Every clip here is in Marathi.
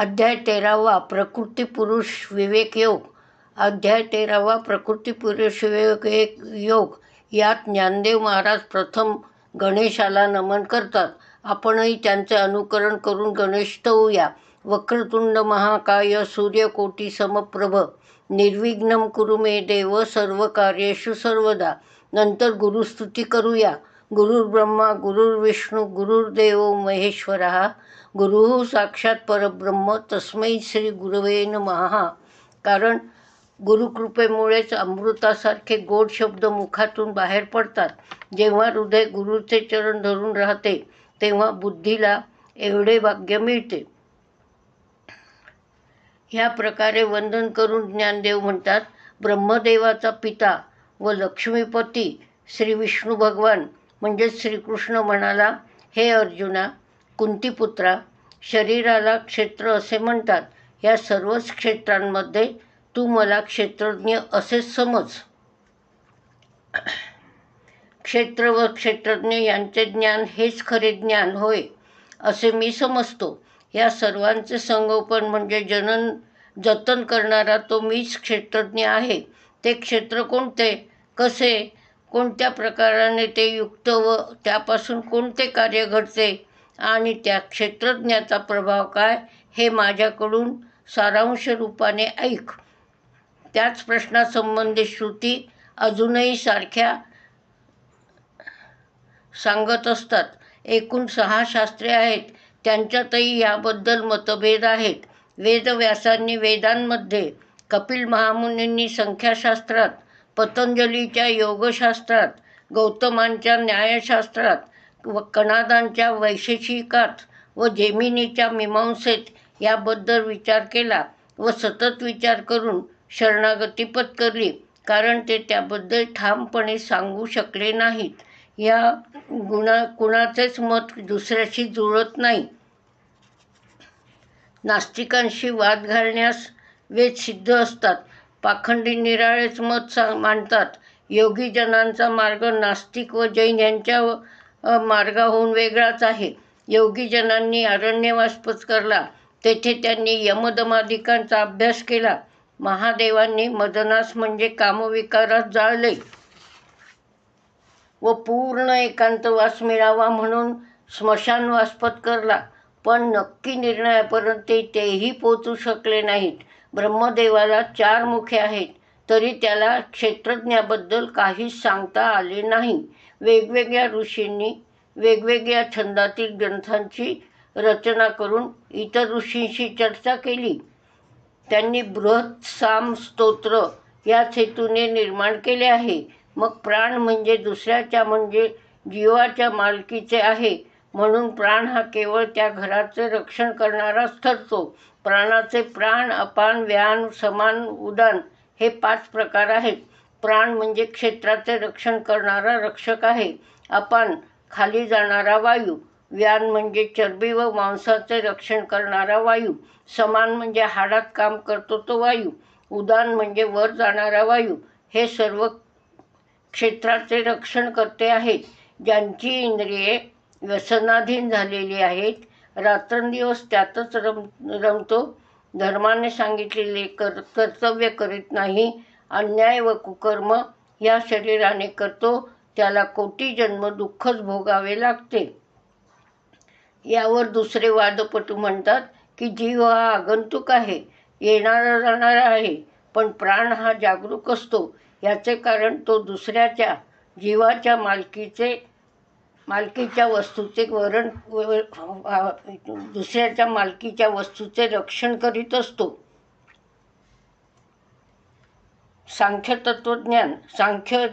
अध्याय तेरावा प्रकृती पुरुष विवेक योग. अध्याय तेरावा प्रकृती पुरुष विवेक योग. यात ज्ञानदेव महाराज प्रथम गणेशाला नमन करतात. आपणही त्यांचे अनुकरण करून गणेश तवूया वक्रतुंड महाकाय सूर्यकोटी समप्रभ. निर्विघ्नम कुरु मे देव सर्व कार्येषु सर्वदा. नंतर गुरुस्तुती करूया. गुरुर्ब्रह्मा गुरुर्विष्णू गुरुर्देव महेश्वरा गुरु साक्षात परब्रह्म तस्मै श्री गुरुवेन महा कारण गुरुकृपेमुळेच अमृतासारखे गोड शब्द मुखातून बाहेर पडतात. जेव्हा हृदय गुरुचे चरण धरून राहते तेव्हा बुद्धीला एवढे भाग्य मिळते. ह्या प्रकारे वंदन करून ज्ञानदेव म्हणतात ब्रह्मदेवाचा पिता व लक्ष्मीपती श्री विष्णू भगवान म्हणजेच श्रीकृष्ण म्हणाला हे अर्जुना कुंतीपुत्रा शरीराला क्षेत्र असे म्हणतात. या सर्वच क्षेत्रांमध्ये तू मला क्षेत्रज्ञ असे समज. क्षेत्र व क्षेत्रज्ञ यांचे ज्ञान हेच खरे ज्ञान होय असे मी समजतो. या सर्वांचे संगोपन म्हणजे जनन जतन करणारा तो मीच क्षेत्रज्ञ आहे. ते क्षेत्र कोणते? कसे? कोणत्या प्रकाराने ते युक्त व त्यापासून कोणते कार्य घडते आणि त्या क्षेत्रज्ञाचा प्रभाव काय हे माझ्याकडून सारांश रूपाने ऐक. त्याच प्रश्नासंबंधी श्रुती अजूनही सारख्या सांगत असतात. एकूण सहा शास्त्रे आहेत. त्यांच्यातही याबद्दल मतभेद आहेत. वेदव्यासांनी वेदांमध्ये कपिल महामुनींनी संख्याशास्त्रात पतंजलीच्या योगशास्त्रात गौतमांच्या न्यायशास्त्रात व कणादांच्या वैशेषिकात व जेमिनीच्या मीमांसेत याबद्दल विचार केला व सतत विचार करून शरणागती पत्करली कारण ते त्याबद्दल ठामपणे सांगू शकले नाहीत. या गुणा कुणाचेच मत दुसऱ्याशी जुळत नाही. नास्तिकांशी वाद घालण्यास वेद सिद्ध असतात. पाखंडी निराळेच मत सा मांडतात. योगीजनांचा मार्ग नास्तिक व जैन यांच्या मार्गाहून वेगळाच आहे. योगीजनांनी अरण्यवास पत्करला तेथे त्यांनी यमदमादिकांचा अभ्यास केला. महादेवांनी मदनास म्हणजे कामविकारात जाळले व पूर्ण एकांतवास मिळावा म्हणून स्मशानवास पत्करला. पण नक्की निर्णयापर्यंत तेही पोचू शकले नाहीत. ब्रह्मदेवाला चार मुखे आहेत. तरी त्याला क्षेत्रज्ञाबद्दल काहीच सांगता आले नाही. वेगवेगळ्या ऋषींनी वेगवेगळ्या छंदातील ग्रंथांची रचना करून इतर ऋषींशी चर्चा केली. त्यांनी बृहत साम स्तोत्र याच हेतूने निर्माण केले आहे. मग प्राण म्हणजे दुसऱ्याच्या म्हणजे जीवाच्या मालकीचे आहे. म्हणून प्राण हा केवळ त्या घराचे रक्षण करणाराच ठरतो. प्राणाचे प्राण अपान व्यान समान उदान हे पाच प्रकार आहेत. प्राण म्हणजे क्षेत्राचे रक्षण करणारा रक्षक आहे. अपान खाली जाणारा वायू. व्यान म्हणजे चरबी व मांसाचे रक्षण करणारा वायू. समान म्हणजे हाडात काम करतो तो वायू. उदान म्हणजे वर जाणारा वायू. हे सर्व क्षेत्राचे रक्षण करते आहेत ज्यांची इंद्रिये व्यसनाधीन झालेली आहेत रात्रंदिवस त्यातच रम रमतो. धर्माने सांगितलेले कर कर्तव्य करीत नाही. अन्याय व कुकर्म या शरीराने करतो. त्याला कोटी जन्म दुःखच भोगावे लागते. यावर दुसरे वादपटू म्हणतात की जीव हा आगंतुक आहे येणारा जाणारा आहे पण प्राण हा जागरूक असतो. याचे कारण तो दुसऱ्याच्या जीवाच्या मालकीचे मालकीच्या वस्तूचे वरण दुसऱ्याच्या मालकीच्या वस्तूचे रक्षण करीत असतो. सांख्य तत्वज्ञान सांख्य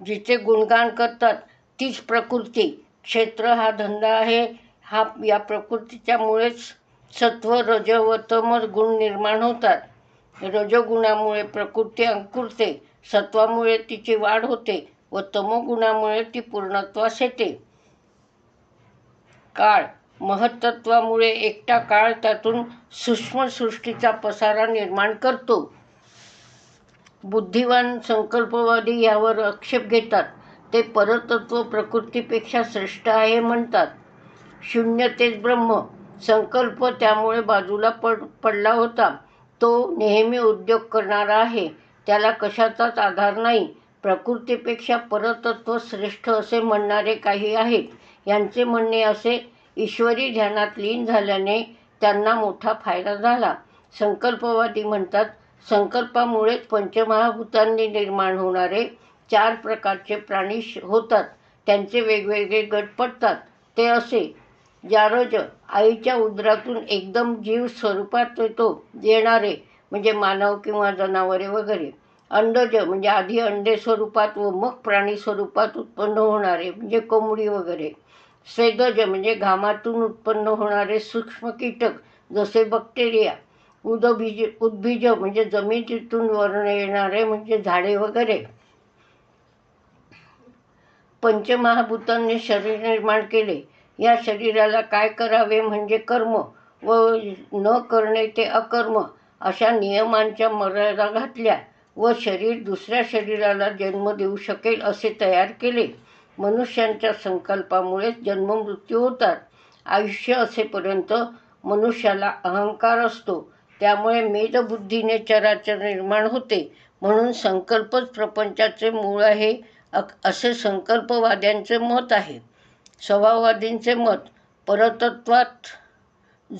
जिचे गुणगान करतात तीच प्रकृती. क्षेत्र हा धंदा आहे हा या प्रकृतीच्यामुळेच सत्व रज व तम गुण निर्माण होतात. रजोगुणामुळे प्रकृती अंकुरते सत्वामुळे तिची वाढ होते. व तमोगुणामुळे ती पूर्णत्वास येते काळ. महत्त्वामुळे एकटा काळ त्यातून सूक्ष्मसृष्टीचा पसारा निर्माण करतो. बुद्धिवान संकल्पवादी यावर आक्षेप घेतात. ते परतत्व प्रकृतीपेक्षा श्रेष्ठ आहे म्हणतात. शून्य तेच ब्रह्म. संकल्प त्यामुळे बाजूला पड पडला होता. तो नेहमी उद्योग करणारा आहे. त्याला कशाचाच आधार नाही. प्रकृतीपेक्षा परतत्व श्रेष्ठ असे म्हणणारे काही आहेत. यांचे म्हणणे असे ईश्वरी ध्यानात लीन झाल्याने त्यांना मोठा फायदा झाला. संकल्पवादी म्हणतात संकल्पामुळेच पंचमहाभूतांनी निर्माण होणारे चार प्रकारचे प्राणी श- होतात. त्यांचे वेगवेगळे गट पडतात. ते असे जारज आईच्या उदरातून एकदम जीव स्वरूपात येतो येणारे म्हणजे मानव किंवा जनावरे वगैरे. अंडज म्हणजे आधी अंडे स्वरूपात व मग प्राणी स्वरूपात उत्पन्न होणारे म्हणजे कोंबडी वगैरे. सेदज म्हणजे घामातून उत्पन्न होणारे सूक्ष्म कीटक जसे बॅक्टेरिया उदबीज उद्बीज म्हणजे जमिनीतून वर्ण येणारे म्हणजे झाडे वगैरे. पंचमहाभूतांनी शरीर निर्माण केले. या शरीराला काय करावे म्हणजे कर्म व न करणे ते अकर्म अशा नियमांच्या मर्यादा घातल्या. व शरीर दुसऱ्या शरीराला जन्म देऊ शकेल असे तयार केले. मनुष्यांच्या संकल्पामुळेच जन्ममृत्यू होतात. आयुष्य असेपर्यंत मनुष्याला अहंकार असतो. त्यामुळे मेदबुद्धीने चराचर निर्माण होते. म्हणून संकल्पच प्रपंचाचे मूळ आहे. अक- असे संकल्पवाद्यांचे मत आहे. स्वभाववादींचे मत परतत्वात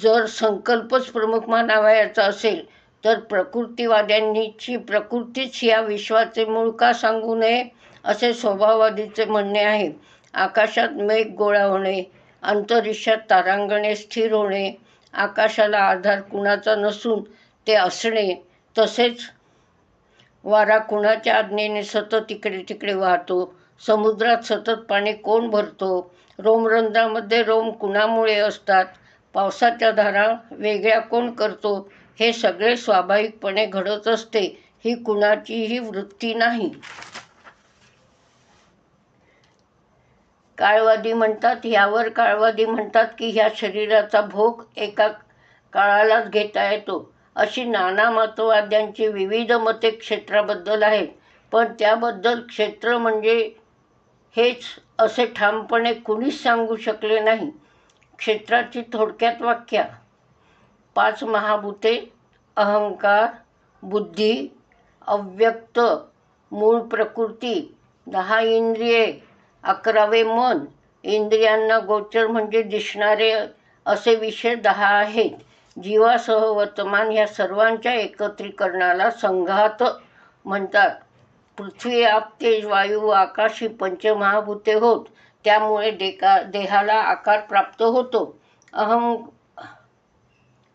जर संकल्पच प्रमुख मानावयाचा असेल तर प्रकृतीवाद्यांनीची प्रकृतीच या विश्वाचे मूळ का सांगू नये असे स्वभाववादीचे म्हणणे आहे. आकाशात मेघ गोळा होणे अंतरिक्षात तारांगणे स्थिर होणे आकाशाला आधार कुणाचा नसून ते असणे तसेच वारा कुणाच्या आज्ञेने सतत इकडे तिकडे वाहतो समुद्रात सतत पाणी कोण भरतो रोमरंध्रामध्ये रोम कुणामुळे असतात पावसाच्या धारा वेगळ्या कोण करतो हे सगळे स्वाभाविकपणे घडत असते ही कुणाचीही वृत्ती नाही. काळवादी म्हणतात यावर काळवादी म्हणतात की ह्या शरीराचा भोग एका काळालाच घेता येतो. अशी नाना मतवाद्यांची विविध मते क्षेत्राबद्दल आहेत पण त्याबद्दल क्षेत्र म्हणजे हेच असे ठामपणे कुणीच सांगू शकले नाही. क्षेत्राची थोडक्यात व्याख्या. पाच महाभूते अहंकार बुद्धी अव्यक्त मूळ प्रकृती दहा इंद्रिये अकरावे मन इंद्रियांना गोचर म्हणजे दिसणारे असे विषय दहा आहेत. जीवासह वर्तमान ह्या सर्वांच्या एकत्रीकरणाला संघात म्हणतात. पृथ्वी आप तेज वायू व आकाश ही पंचमहाभूते होत. त्यामुळे देका देहाला आकार प्राप्त होतो. अहं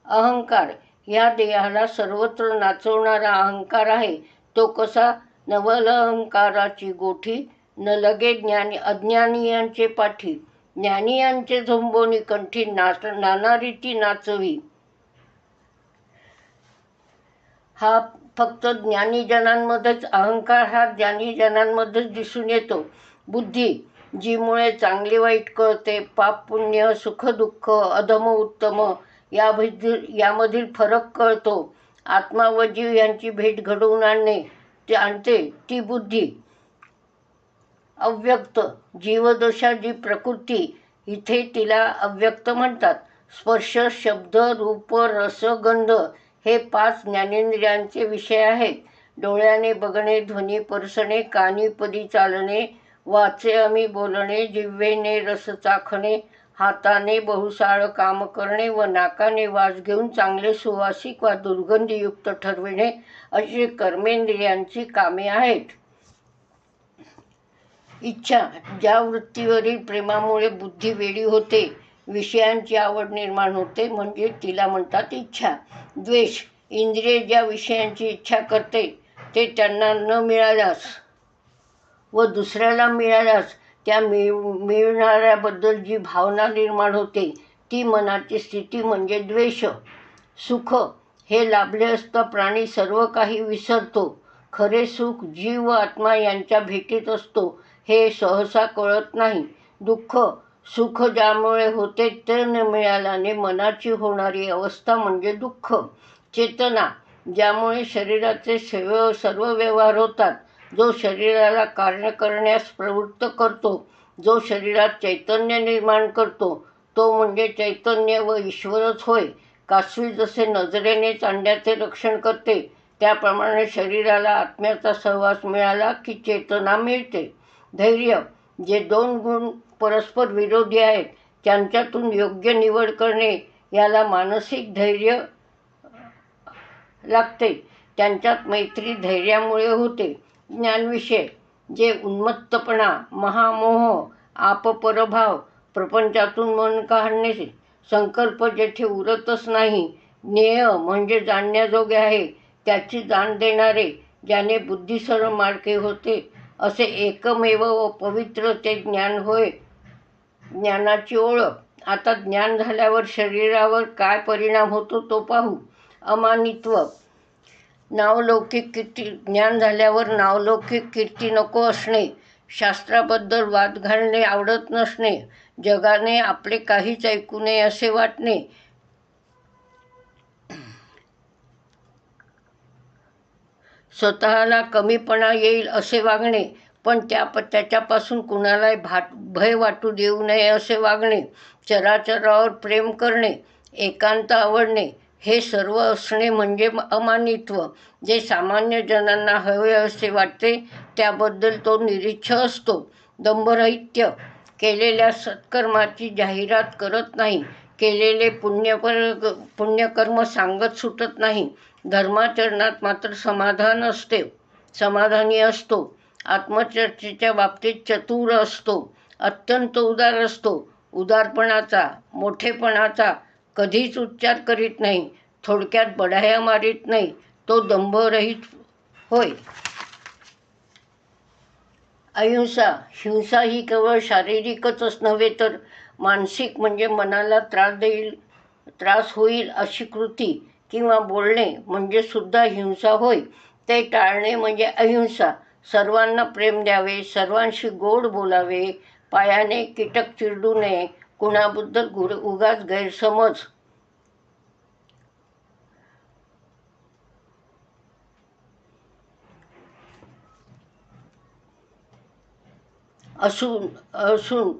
अहंकार या देहाला सर्वत्र नाचवणारा अहंकार आहे. तो कसा? नवल अहंकाराची गोठी न लगे ज्ञानी अज्ञानियांचे पाठी. ज्ञानियांचे झोंबोनी कंठी नाच नाना रीती नाचवी. हा फक्त ज्ञानीजनांमध्येच अहंकार हा ज्ञानीजनांमध्येच दिसून येतो. बुद्धी जीमुळे चांगले वाईट कळते. पाप पुण्य सुख दुःख अधम उत्तम यामधील यामधील फरक कळतो. आत्मा व जीव यांची भेट घडवून आणणे ते आणते. ती बुद्धी अव्यक्त. जीवदशा जी प्रकृती इथे तिला अव्यक्त म्हणतात. स्पर्श शब्द रूप रस गंध हे पाच ज्ञानेंद्रियांचे विषय आहेत. डोळ्याने बघणे ध्वनी परसणे कानी पदी चालणे वाचे आम्ही बोलणे जिव्हेने रस चाखणे हाताने बहुसाळ काम करणे व नाकाने वास घेऊन चांगले सुवासिक वा दुर्गंधीयुक्त ठरविणे अशी कर्मेंद्रियांची कामे आहेत. इच्छा ज्या वृत्तीवरील प्रेमामुळे बुद्धी वेळी होते विषयांची आवड निर्माण होते म्हणजे तिला म्हणतात इच्छा. द्वेष इंद्रिय ज्या विषयांची इच्छा करते ते त्यांना न मिळाल्यास व दुसऱ्याला मिळाल्यास त्या मिळ मिळणाऱ्याबद्दल जी भावना निर्माण होते ती मनाची स्थिती म्हणजे द्वेष. सुख हे लाभले असता प्राणी सर्व काही विसरतो. खरे सुख जीव व आत्मा यांच्या भेटीत असतो हे सहसा कळत नाही. दुःख सुख ज्यामुळे होते ते न मिळाल्याने मनाची होणारी अवस्था म्हणजे दुःख. चेतना ज्यामुळे शरीराचे सर्व सर्व व्यवहार होतात जो शरीराला कार्य करण्यास प्रवृत्त करतो जो शरीरात चैतन्य निर्माण करतो तो म्हणजे चैतन्य व ईश्वरच होय. कासवी जसे नजरेने चांड्याचे रक्षण करते त्याप्रमाणे शरीराला आत्म्याचा सहवास मिळाला की चेतना मिळते. धैर्य जे दोन गुण परस्पर विरोधी आहेत त्यांच्यातून योग्य निवड करणे याला मानसिक धैर्य लागते. त्यांच्यात मैत्री धैर्यामुळे होते. ज्ञानविषय जे उन्मत्तपणा महामोह आपपरभाव प्रपंचातून मन काढणे संकल्प जेथे उरतच नाही ज्ञेय म्हणजे जाणण्याजोगे आहे त्याची जाण देणारे ज्याने बुद्धिसर मार्के होते असे एकमेव व पवित्र ते ज्ञान होय. ज्ञानाची ओळख. आता ज्ञान झाल्यावर शरीरावर काय परिणाम होतो तो पाहू. अमानित्व. नावलौकिक कीर्ती ज्ञान झाल्यावर नावलौकिक कीर्ती नको असणे. शास्त्राबद्दल वाद घालणे आवडत नसणे. जगाने आपले काहीच ऐकू नये असे वाटणे. स्वतःला कमीपणा येईल असे वागणे. पण त्या त्याच्यापासून कुणालाही भाट भय वाटू देऊ नये असे वागणे. चराचरावर प्रेम करणे. एकांत आवडणे. हे सर्व असणे म्हणजे अमानित्व. जे सामान्य जणांना हवे असे वाटते त्याबद्दल तो निरीच्छ असतो. दंभरहित्य. केलेल्या सत्कर्माची जाहिरात करत नाही. केलेले पुण्यपर पुण्यकर्म सांगत सुटत नाही. धर्माचरणात मात्र समाधान असते. समाधानी असतो. आत्मचर्चेच्या बाबतीत चतुर असतो. अत्यंत उदार असतो. उदारपणाचा मोठेपणाचा कधीच उच्चार करीत नाही थोडक्यात बढाया मारीत नाही तो दंभरहित होय. अहिंसा हिंसा ही केवळ शारीरिकच नव्हे तर मानसिक म्हणजे मनाला त्रास देईल त्रास होईल अशी कृती किंवा बोलणे म्हणजे सुद्धा हिंसा होय. ते टाळणे म्हणजे अहिंसा. सर्वांना प्रेम द्यावे सर्वांशी गोड बोलावे पायाने कीटक चिरडू नये कुणाबद्दल गुर उगाच गैरसमज. असून असून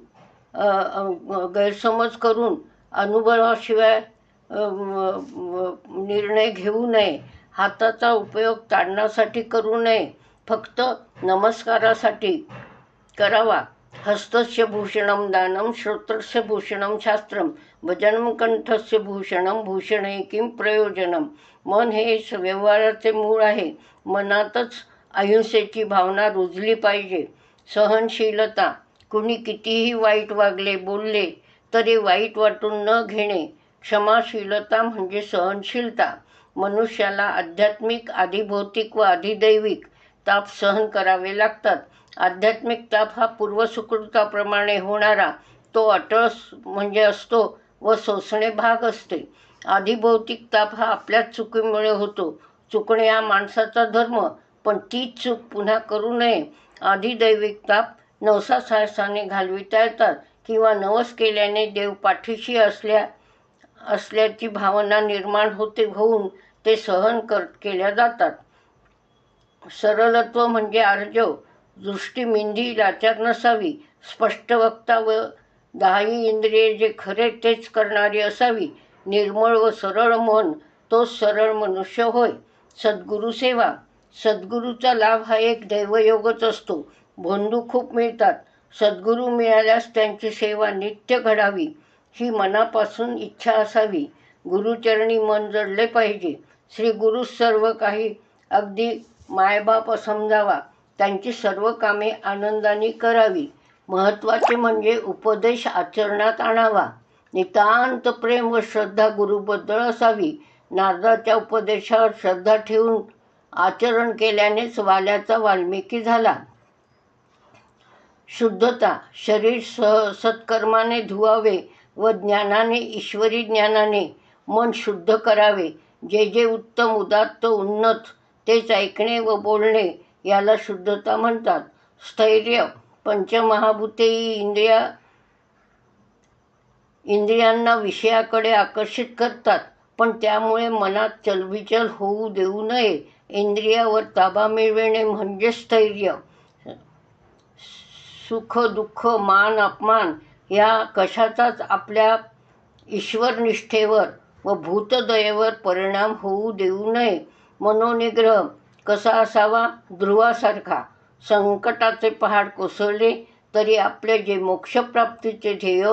गैरसमज करून अनुभवाशिवाय निर्णय घेऊ नये. हाताचा उपयोग ताडण्यासाठी करू नये. फक्त नमस्कारासाठी करावा. हस्तस्य भूषणं दानं श्रोत्रस्य भूषणं शास्त्रं। भजनं कंठस्य भूषणं भूषणे किं प्रयोजनम मन हे व्यवहाराचे मूळ आहे. मनातच अहिंसेची भावना रुजली पाहिजे. सहनशीलता. कुणी कितीही वाईट वागले बोलले तरी वाईट वाटून न घेणे. क्षमाशीलता म्हणजे सहनशीलता. मनुष्याला आध्यात्मिक आधिभौतिक व अधिदैविक ताप सहन करावे लागतात. आध्यात्मिक ताप हा पूर्वसुकृताप्रमाणे होणारा तो अटळ म्हणजे असतो व सोसणे भाग असते. आधिभौतिक ताप हा आपल्याच चुकीमुळे होतो. चुकणे हा माणसाचा धर्म पण तीच चूक पुन्हा करू नये. आधिदैविक ताप नवसा साहसाने घालविता येतात किंवा नवस केल्याने देव पाठीशी असल्या असल्याची भावना निर्माण होते होऊन ते सहन कर केल्या जातात. सरलत्व म्हणजे आर्जव. दृष्टी मिंदी लाचार नसावी स्पष्ट वक्ता व दहाही इंद्रिये जे खरे तेच करणारी असावी निर्मळ व सरळ मन तोच सरळ मनुष्य होय. सद्गुरू सेवा. सद्गुरूचा लाभ हा एक दैवयोगच असतो. भोंदू खूप मिळतात. सद्गुरू मिळाल्यास त्यांची सेवा नित्य घडावी ही मनापासून इच्छा असावी. गुरुचरणी मन जडले पाहिजे. श्री गुरु सर्व काही अगदी मायबाप समजावा. त्यांची सर्व कामे आनंदाने करावी. महत्त्वाचे म्हणजे उपदेश आचरणात आणावा. नितांत प्रेम व श्रद्धा गुरुबद्दल असावी. नारदाच्या उपदेशावर श्रद्धा ठेवून आचरण केल्यानेच वाल्याचा वाल्मिकी झाला. शुद्धता शरीर स सत्कर्माने धुवावे व ज्ञानाने ईश्वरी ज्ञानाने मन शुद्ध करावे. जे जे उत्तम उदात्त उन्नत तेच ऐकणे व बोलणे याला शुद्धता म्हणतात. स्थैर्य पंचमहाभूते इंद्रिया इंद्रियांना विषयाकडे आकर्षित करतात. पण त्यामुळे मनात चलबिचल होऊ देऊ नये. इंद्रियावर ताबा मिळविणे म्हणजे स्थैर्य. सुख दुःख मान अपमान या कशाचाच आपल्या ईश्वरनिष्ठेवर व भूतदयेवर परिणाम होऊ देऊ नये. मनोनिग्रह कसा असावा? ध्रुवासारखा. संकटाचे पहाड कोसळले तरी आपले जे मोक्षप्राप्तीचे ध्येय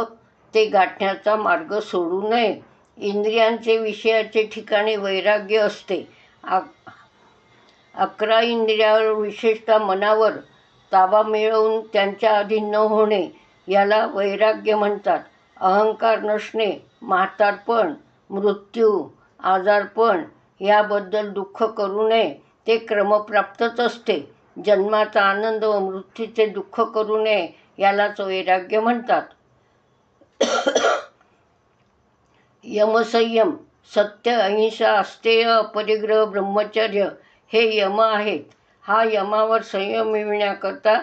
ते गाठण्याचा मार्ग सोडू नये. इंद्रियांचे विषयाचे ठिकाणी वैराग्य असते. आ अकरा इंद्रियावर विशेषतः मनावर ताबा मिळवून त्यांच्या अधीन न होणे याला वैराग्य म्हणतात. अहंकार नसणे म्हातारपण मृत्यू आजारपण याबद्दल दुःख करू नये. ते क्रमप्राप्तच असते. जन्माचा आनंद व मृत्यूचे दुःख करू नये यालाच वैराग्य म्हणतात. यमसंयम सत्य अहिंसा अस्तेय अपरिग्रह ब्रह्मचर्य हे यम आहेत. हा यमावर संयम मिळण्याकरता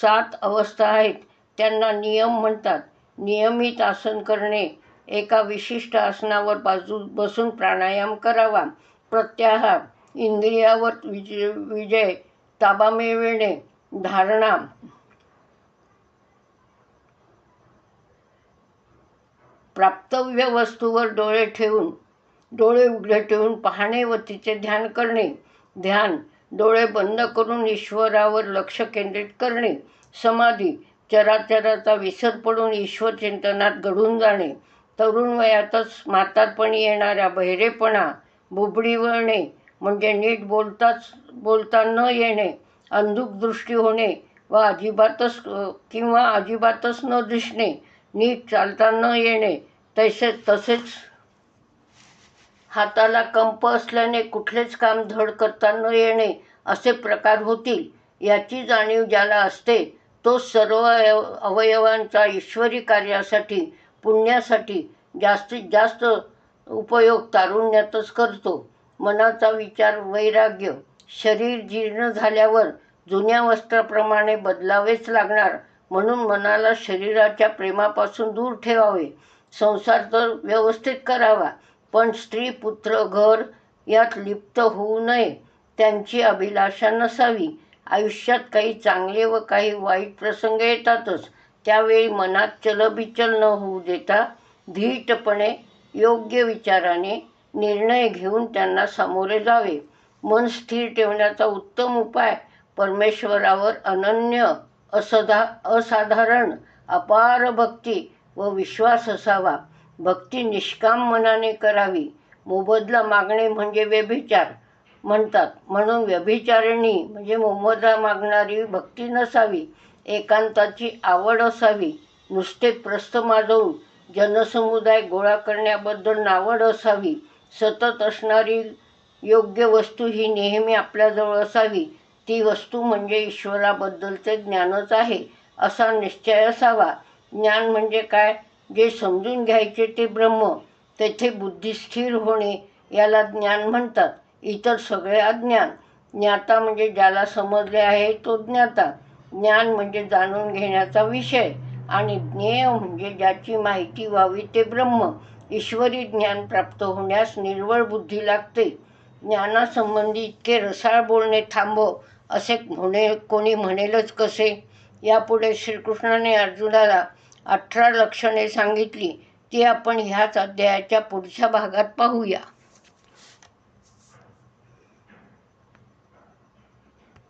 सात अवस्था आहेत. त्यांना नियम म्हणतात. नियमित आसन करणे एका विशिष्ट आसनावर बाजू बसून प्राणायाम करावा प्रत्याहार इंद्रियावर विजय विजय ताबा मिळविणे धारणा. प्राप्तव्य वस्तूवर डोळे ठेवून डोळे उघडे ठेवून पाहणे व तिचे ध्यान करणे. ध्यान डोळे बंद करून ईश्वरावर लक्ष केंद्रित करणे. समाधी चराचराचा विसर पडून ईश्वर चिंतनात घडून जाणे. तरुण वयातच म्हातारपणी येणाऱ्या बहिरेपणा बुबडी वळणे म्हणजे नीट बोलताच बोलता न येणे अंधुक दृष्टी होणे व अजिबातच किंवा अजिबातच न दिसणे नीट चालता न येणे तसे तसेच. हाताला कंप असल्याने कुठलेच काम धड करता न येणे असे प्रकार होतील याची जाणीव ज्याला असते तो सर्व अवयवांचा ईश्वरी कार्यासाठी पुण्यासाठी जास्तीत जास्त उपयोग तारुण्यातच करतो. मनाचा विचार वैराग्य शरीर जीर्ण झाल्यावर जुन्या वस्त्राप्रमाणे बदलावेच लागणार म्हणून मनाला शरीराच्या प्रेमापासून दूर ठेवावे. संसार तर व्यवस्थित करावा पण स्त्री पुत्र घर यात लिप्त होऊ नये त्यांची अभिलाषा नसावी. आयुष्यात काही चांगले व काही वाईट प्रसंग येतातच. त्यावेळी मनात चलबिचल न होऊ देता धीटपणे योग्य विचाराने निर्णय घेऊन त्यांना सामोरे जावे. मन स्थिर ठेवण्याचा उत्तम उपाय परमेश्वरावर अनन्य असधा असाधारण अपार भक्ती व विश्वास असावा. भक्ती निष्काम मनाने करावी. मोबदला मागणे म्हणजे व्यभिचार म्हणतात. म्हणून व्यभिचारिणी म्हणजे मोबदला मागणारी भक्ती नसावी. एकांताची आवड असावी. नुसते प्रस्थ माजवून जनसमुदाय गोळा करण्याबद्दल नावड असावी. सतत असणारी योग्य वस्तू ही नेहमी आपल्याजवळ असावी. ती वस्तू म्हणजे ईश्वराबद्दलचे ज्ञानच आहे असा निश्चय असावा. ज्ञान म्हणजे काय? जे समजून घ्यायचे ते ब्रह्म तेथे बुद्धी स्थिर होणे याला ज्ञान म्हणतात. इतर सगळे अज्ञान. ज्ञाता म्हणजे ज्याला समजले आहे तो ज्ञाता. ज्ञान म्हणजे जाणून घेण्याचा विषय आणि ज्ञेय म्हणजे ज्याची माहिती व्हावी ते ब्रह्म. ईश्वरी ज्ञान प्राप्त होण्यास निर्वळ बुद्धी लागते. ज्ञानासंबंधी इतके रसाळ बोलणे थांबव असे म्हणे कोणी म्हणेलच कसे? यापुढे श्रीकृष्णाने अर्जुनाला अठरा लक्षणे सांगितली. ती आपण ह्याच अध्यायाच्या पुढच्या भागात पाहूया.